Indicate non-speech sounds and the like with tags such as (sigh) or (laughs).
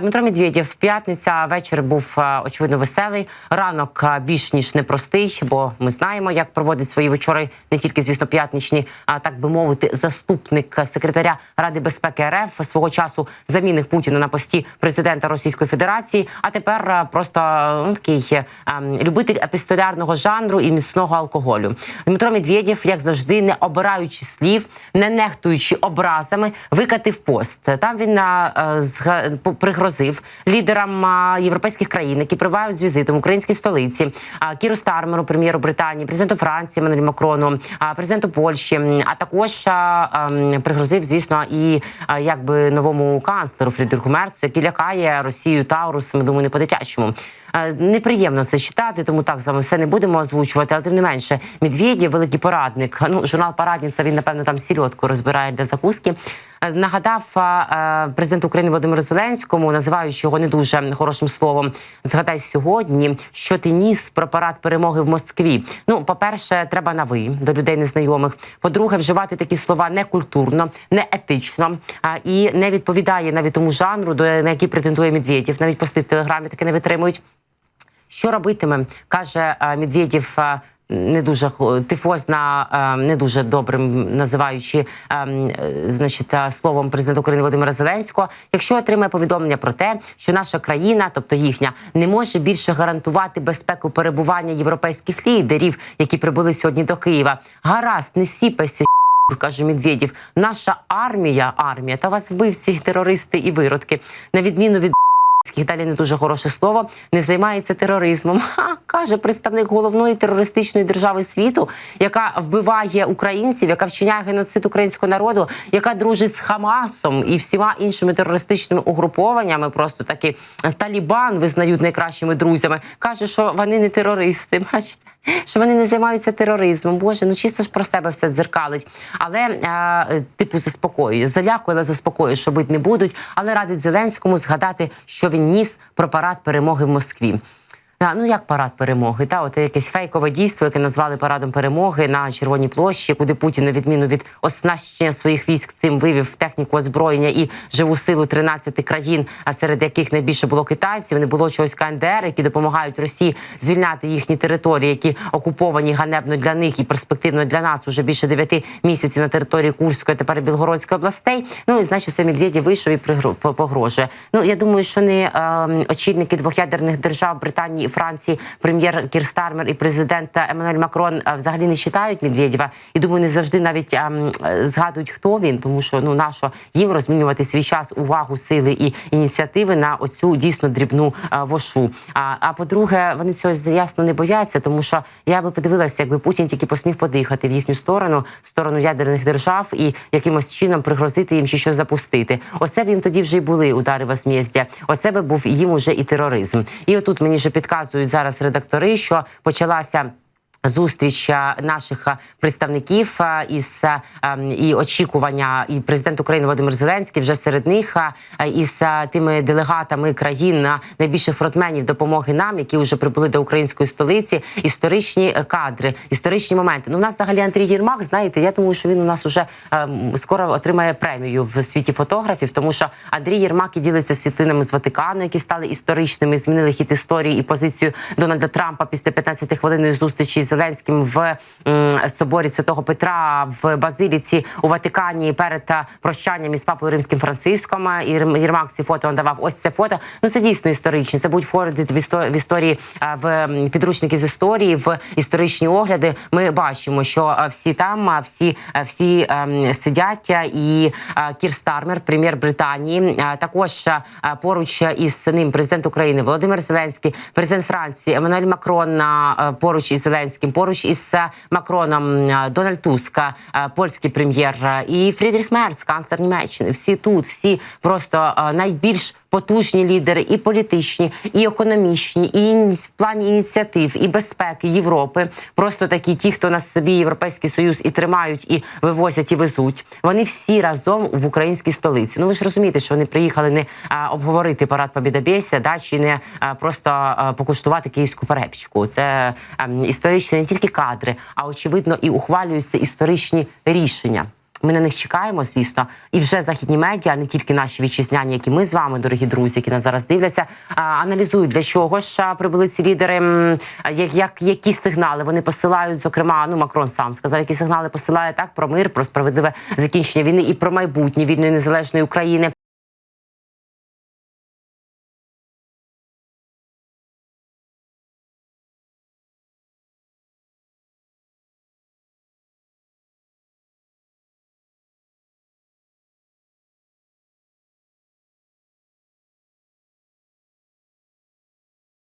Дмитро Медведєв, п'ятниця, вечір був е, очевидно веселий. Ранок е, більш ніж непростий, бо ми знаємо, як проводить свої вечори не тільки, звісно, п'ятничні, а так би мовити, заступник секретаря Ради безпеки РФ свого часу замінив Путіна на пості президента Російської Федерації. А тепер е, просто ну, такий ем, любитель епістолярного жанру і міцного алкоголю. Дмитро Медведєв, як завжди, не обираючи слів, не нехтуючи образами, викатив пост. Там він зга- по- пригрозив лідерам європейських країн, які прибувають з візитом в українській столиці, Кіру Стармеру, прем'єру Британії, президенту Франції Еммануелю Макрону, президенту Польщі, а також ем, пригрозив, звісно, і якби новому канцлеру Фрідриху Мерцу, який лякає Росію Таурусом, думаю, не по-дитячому. Е, Неприємно це читати, тому так з вами все не будемо озвучувати. Але тим не менше, Медведєв, великий порадник. Ну, журнал Парадниця, він напевно там сільотку розбирає для закуски. Е, Нагадав е, е, президент України Володимиру Зеленському, називаючи його не дуже хорошим словом. Згадай сьогодні, що ти ніс про парад перемоги в Москві. Ну, по-перше, треба на ви до людей незнайомих. По-друге, вживати такі слова некультурно, не етично і не відповідає навіть тому жанру, до на який претендує Медведєв. Навіть пости в телеграмі таки не витримують. Що робитиме, каже е, Медведєв. е, Не дуже тифозна, е, не дуже добрим називаючи значить, словом президента України Володимира Зеленського. Якщо отримає повідомлення про те, що наша країна, тобто їхня, не може більше гарантувати безпеку перебування європейських лідерів, які прибули сьогодні до Києва. Гаразд, не сіпайся. (laughs) Каже Медведєв, наша армія, армія та вас вбивці, терористи і виродки, на відміну від далі не дуже хороше слово, не займається тероризмом. Ха, каже представник головної терористичної держави світу, яка вбиває українців, яка вчиняє геноцид українського народу, яка дружить з Хамасом і всіма іншими терористичними угрупованнями. Просто таки Талібан визнають найкращими друзями. каже, що вони не терористи. Бачите, що вони не займаються тероризмом. Боже, ну чисто ж про себе все дзеркалить. Але е, типу заспокоює, залякує, але заспокоює, що бить не будуть. Але радить Зеленському згадати, що він ніс про парад перемоги в Москві. А, Ну як парад перемоги? Та от якесь фейкове дійство, яке назвали парадом перемоги на Червоній площі, куди Путін, на відміну від оснащення своїх військ, цим вивів техніку озброєння і живу силу 13 країн, а серед яких найбільше було китайців, не було чогось КНДР, які допомагають Росії звільняти їхні території, які окуповані ганебно для них і перспективно для нас уже більше 9 місяців на території Курської, тепер Білгородської областей. Ну і значить, це Медведєв вийшов і погрожує. Ну я думаю, що не е, очільники двох ядерних держав Британії і Франції, прем'єр Кір Стармер і президент Еммануель Макрон е, взагалі не читають Медведєва. І думаю, не завжди навіть ем, е, згадують, хто він, тому що ну нащо їм розмінювати свій час, увагу, сили і ініціативи на оцю дійсно дрібну е, вошу. А, а по-друге, вони цього ясно не бояться, тому що я би подивилася, якби Путін тільки посмів подихати в їхню сторону, в сторону ядерних держав, і якимось чином пригрозити їм чи щось запустити. Оце б їм тоді вже й були удари возмездя. Оце би був їм уже і тероризм. І отут мені вже підказують зараз редактори, що почалася. Зустріч е, наших е, представників е, із ем, і очікування, і президент України Володимир Зеленський вже серед них із тими делегатами країн найбільших фронтменів допомоги нам, які вже прибули до української столиці. Історичні кадри, історичні моменти. Ну, у нас взагалі Андрій Єрмак. Знаєте, я думаю, що він у нас уже скоро отримає премію в світі фотографів, тому що Андрій Єрмак і ділиться світлинами з Ватикану, які стали історичними, змінили хід історії і позицію Дональда Трампа після 15 хвилинної зустрічі з Зеленським в соборі Святого Петра в Базиліці у Ватикані перед е, прощанням із папою римським Франциском. І Єр- Єрмак ці фото надавав. Ось це фото. Ну це дійсно історичні. Це входити в істо- в історії е, в підручники з історії, в історичні огляди. Ми бачимо, що е, всі там, всі, всі сидять. І Кір Стармер, прем'єр Британії, також поруч із ним президент України Володимир Зеленський, президент Франції Еммануель Макрон поруч із Зеленським, поруч із е, Макроном е, Дональд Туск, е, польський прем'єр і Фрідріх Мерц, канцлер Німеччини. Всі тут, всі просто найбільш потужні лідери, і політичні, і економічні, і в плані ініціатив, і безпеки Європи. Просто такі, ті, хто на собі Європейський Союз і тримають, і вивозять, і везуть. Вони всі разом в українській столиці. Ну ви ж розумієте, що вони приїхали не а, обговорити парад Побєдобєсія, да чи не а, просто а, покуштувати київську перепічку. Це а, історичні не тільки кадри, а очевидно і ухвалюються історичні рішення. Ми на них чекаємо, звісно, і вже західні медіа, не тільки наші вітчизняні, які ми з вами, дорогі друзі, які нас зараз дивляться, аналізують для чого ж прибули ці лідери, як, як які сигнали вони посилають. Зокрема, ну Макрон сам сказав, які сигнали посилає так про мир, про справедливе закінчення війни і про майбутнє вільної незалежної України.